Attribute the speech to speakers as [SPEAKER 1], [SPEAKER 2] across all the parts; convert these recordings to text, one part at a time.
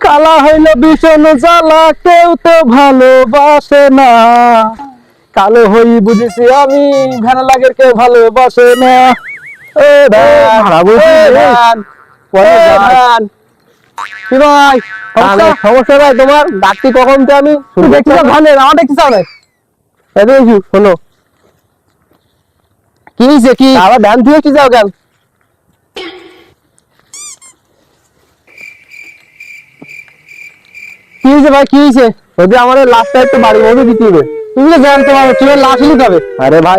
[SPEAKER 1] কালা হইল ভীষণ জ্বালা কেউ তো ভালোবাসে না। কালো হই বুঝেছি আমি ভ্যানা লাগের কেউ ভালোবাসে না। এ ধান,
[SPEAKER 2] পরে
[SPEAKER 1] ধান। কি ভাই সমস্যা?
[SPEAKER 2] সমস্যা তোমার ডাকতি কখন তো আমি?
[SPEAKER 1] ধানের? আমার দেখছিস না
[SPEAKER 2] এদিকে শোনো।
[SPEAKER 1] কি হয়েছে কি?
[SPEAKER 2] আবার ধান ধুয়ে কি যাও কেন?
[SPEAKER 1] হয়েছে ভাই, কি হয়েছে?
[SPEAKER 2] আমার বাড়ি দিতে হবে।
[SPEAKER 1] তুমি তো জানতে পারো তুমি লাশ নিতে হবে?
[SPEAKER 2] আরে ভাই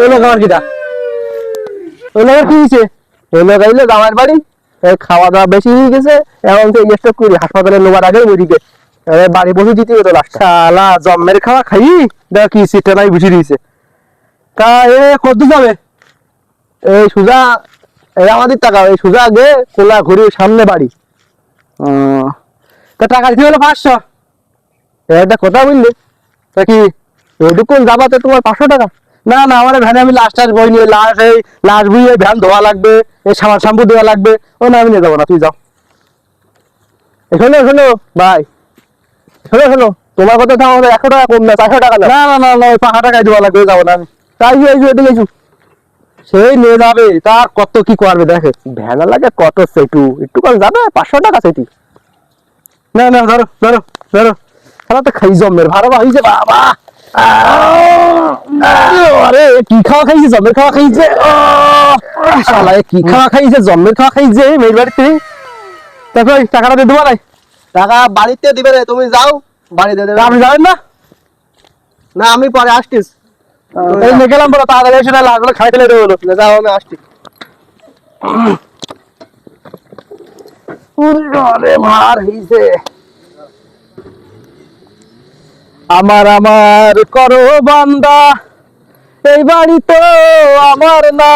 [SPEAKER 1] ওই লোক আমার কিটা। ওই কি হয়েছে?
[SPEAKER 2] এলো গাইলে জামাইয়ের বাড়ি। খাওয়া দাওয়া বেশি হয়ে গেছে, এখন তো স্টক করি, হাসপাতালে আগে বাড়ি বসে দিতে হবে তো লাস্ট
[SPEAKER 1] শালা জম্মের খাওয়া খাই? দেখ কি সিটটা নাই বুঝিয়ে দিয়েছে তা এ কত যাবে?
[SPEAKER 2] এই সুজা আমাদের টাকা, এই সুজা আগে কোলা ঘুরে সামনে বাড়ি।
[SPEAKER 1] তা টাকা দিতে হলো পাঁচশো।
[SPEAKER 2] এটা কথা বললে?
[SPEAKER 1] তা কি
[SPEAKER 2] ওইটুকুন যাবাতে তোমার পাঁচশো টাকা?
[SPEAKER 1] না না আমার ভ্যানে আমি লাস্ট টাস বই নিয়ে লাশ এই লাশ বুঝিয়ে ভ্যান ধোয়া লাগবে এই সাবান শ্যাম্পু দেওয়া লাগবে ও না আমি নিয়ে যাব না তুই যাও।
[SPEAKER 2] শোনো শোনো ভাই শোনো শোনো তোমার কথা তো আমাদের একশো টাকা কম না চারশো টাকা না।
[SPEAKER 1] না না না ওই পাঁচশো টাকায় দেওয়া লাগবে যাব না আমি।
[SPEAKER 2] তাই এই যে এদিকে।
[SPEAKER 1] সেই নিয়ে যাবে তার কত কি করবে দেখে।
[SPEAKER 2] ভ্যানা লাগে কত সেটু একটু কম যাবে পাঁচশো টাকা সেটি
[SPEAKER 1] না না ধরো ধরো ধরো।
[SPEAKER 2] তাহলে তো খাই জমের হয়েছে বাবা।
[SPEAKER 1] আরে কি খাওয়া খাইছে খাওয়া খাইছে? শালা কি খাওয়া খাইছে খাওয়া খাইছে মেয়ের বাড়িতে? তারপর ওই টাকাটা দিয়ে দেবো নাই
[SPEAKER 2] টাকা বাড়িতে দিবে রে তুমি যাও বাড়িতে দেবে।
[SPEAKER 1] আপনি জানেন না?
[SPEAKER 2] না আমি পরে আসতিস
[SPEAKER 1] গেলাম বলো তাড়াতাড়ি এসে না লাগল খাইতে হলো
[SPEAKER 2] যাও আমি আসছি।
[SPEAKER 1] মার হইছে। আমার আমার করো বান্দা এই বাড়ি তো আমার না।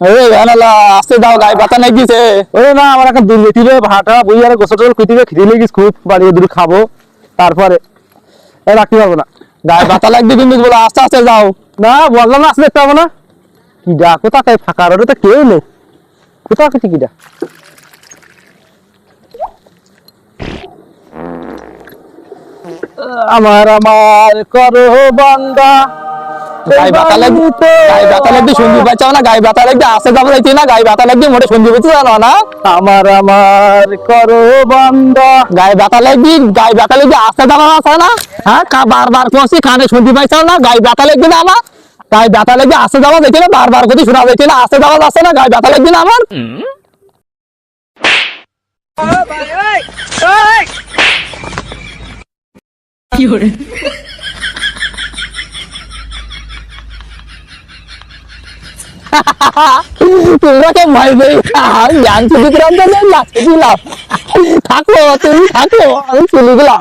[SPEAKER 1] এই জানালা আস্তে দাও গায়ে পাতা নাই দিছে ওই না আমার একটা দুর্নীতি রে ভাটা বই আর গোসল টোসল কুইতে খিদে লেগিস খুব বাড়ি দূর খাব। তারপরে এ রাখতে পারব না। গায়ে পাতা লাগবে কিন্তু বলো আস্তে আস্তে যাও। না বললাম না আস্তে দেখতে পাবো না। কি ফাঁকা রোডে তো কেউ নেই কোথাও কি আমার আমার করো বান্দা।
[SPEAKER 3] গায়ে লাগবে গায়ে লাগবে না? গায়ে লাগবে আসে যাব যাইতে না? গায়ে বাতা লাগবে মোটে জানো না?
[SPEAKER 1] আমার আমার করো বান্দা।
[SPEAKER 3] গায়ে বাতা লাগবে গায়ে বাতা লাগবে আসতে যাব না আছে না? হ্যাঁ কা বারবার কানে বাচ্চা না? গায়ে লাগবে না আমার? গায়ে বাতা লাগবে আসতে যাওয়া যাইতে না? বারবার করতে শোনা যাইতে না? আসতে যাওয়া যাচ্ছে না? গায়ে বাতা লাগবে না আমার? তোমরা তো ভয় পেয়ে শুধু দিলাম তো থাকো তুমি থাকো আমি চলে গেলাম